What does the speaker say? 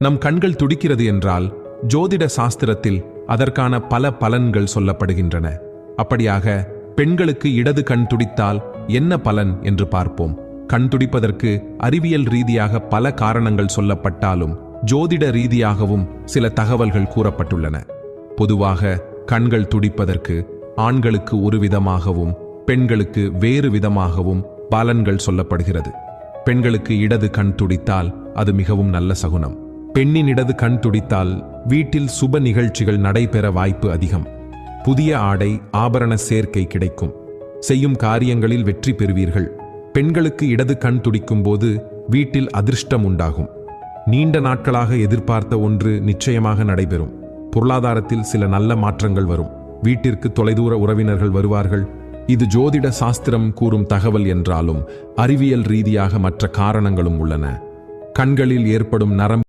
நம் கண்கள் துடிக்கிறது என்றால் ஜோதிட சாஸ்திரத்தில் அதற்கான பல பலன்கள் சொல்லப்படுகின்றன. அப்படியாக பெண்களுக்கு இடது கண் துடித்தால் என்ன பலன் என்று பார்ப்போம். கண் துடிப்பதற்கு அறிவியல் ரீதியாக பல காரணங்கள் சொல்லப்பட்டாலும் ஜோதிட ரீதியாகவும் சில தகவல்கள் கூறப்பட்டுள்ளன. பொதுவாக கண்கள் துடிப்பதற்கு ஆண்களுக்கு ஒரு விதமாகவும் பெண்களுக்கு வேறு விதமாகவும் பலன்கள் சொல்லப்படுகிறது. பெண்களுக்கு இடது கண் துடித்தால் அது மிகவும் நல்ல சகுனம். பெண்ணின் இடது கண் துடித்தால் வீட்டில் சுப நிகழ்ச்சிகள் நடைபெற வாய்ப்பு அதிகம். புதிய ஆடை ஆபரண சேர்க்கை கிடைக்கும். செய்யும் காரியங்களில் வெற்றி பெறுவீர்கள். பெண்களுக்கு இடது கண் துடிக்கும் போது வீட்டில் அதிர்ஷ்டம் உண்டாகும். நீண்ட நாட்களாக எதிர்பார்த்த ஒன்று நிச்சயமாக நடைபெறும். பொருளாதாரத்தில் சில நல்ல மாற்றங்கள் வரும். வீட்டிற்கு தொலைதூர உறவினர்கள் வருவார்கள். இது ஜோதிட சாஸ்திரம் கூறும் தகவல் என்றாலும் அறிவியல் ரீதியாக மற்ற காரணங்களும் உள்ளன. கண்களில் ஏற்படும் நரம்பு